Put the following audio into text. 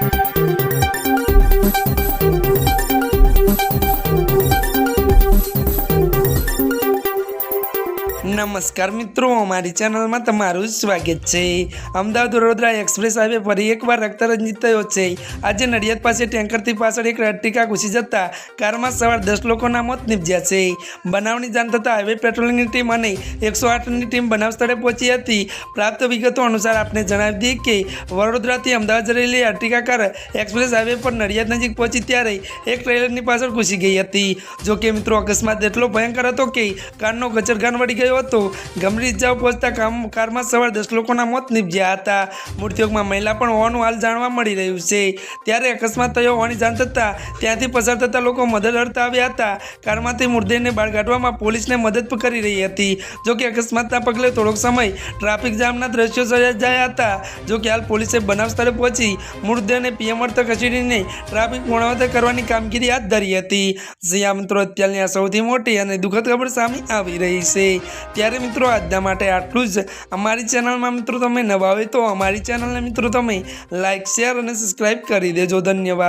Thank you. નમસ્કાર મિત્રો, અમારી ચેનલમાં તમારું સ્વાગત છે. અમદાવાદ વડોદરા એક્સપ્રેસ હાઈવે ફરી એકવાર રક્તરંજિત થયો છે. આજે નડિયાદ પાસે ટેન્કરથી પાછળ એક અર્ટિકા ઘૂસી જતા કારમાં સવાર દસ લોકોના મોત નીપજ્યા છે. બનાવની જાણ થતાં હાઈવે પેટ્રોલિંગની ટીમ અને એકસો આઠની ટીમ બનાવ સ્થળે પહોંચી હતી. પ્રાપ્ત વિગતો અનુસાર આપને જણાવી દઈએ કે વડોદરાથી અમદાવાદ જઈ રહેલી અર્ટિકા કાર એક્સપ્રેસ હાઈવે પર નડિયાદ નજીક પહોંચી ત્યારે એક ટ્રેલરની પાછળ ઘૂસી ગઈ હતી. જો કે મિત્રો, અકસ્માત એટલો ભયંકર હતો કે કારનો ગચરગાન વળી ગયો હતો. ગંભીર ઇજાઓ પહોંચતા કામ, કારમાં સવાર દસ લોકોના મોત નીપજ્યા હતા. મૃત્યુગમાં મહિલા પણ હોવાનું હાલ જાણવા મળી રહ્યું છે. ત્યારે અકસ્માત થયો હોવાની જાણ થતાં ત્યાંથી પસાર થતા લોકો મદદ અર્થે આવ્યા હતા. કારમાંથી મૃતદેહને બહાર કાઢવામાં પોલીસને મદદ કરી રહી હતી. જોકે અકસ્માતના પગલે થોડોક સમય ટ્રાફિક જામના દ્રશ્યો સર્જાયા હતા. જોકે હાલ પોલીસે બનાવ સ્થળે પહોંચી મૃતદેહને પીએમ અર્થ ખસેડીને ટ્રાફિક પૂર્ણવત કરવાની કામગીરી હાથ ધરી હતી. જ્યાં મિત્રો, અત્યારની આ સૌથી મોટી અને દુઃખદ ખબર સામે આવી રહી છે. ત્યારે મિત્રો આજના માટે આટલું જ. અમારી ચેનલમાં મિત્રો તમે નવા હોય તો અમારી ચેનલને મિત્રો તમે લાઇક શેર અને સબસ્ક્રાઈબ કરી દેજો. ધન્યવાદ.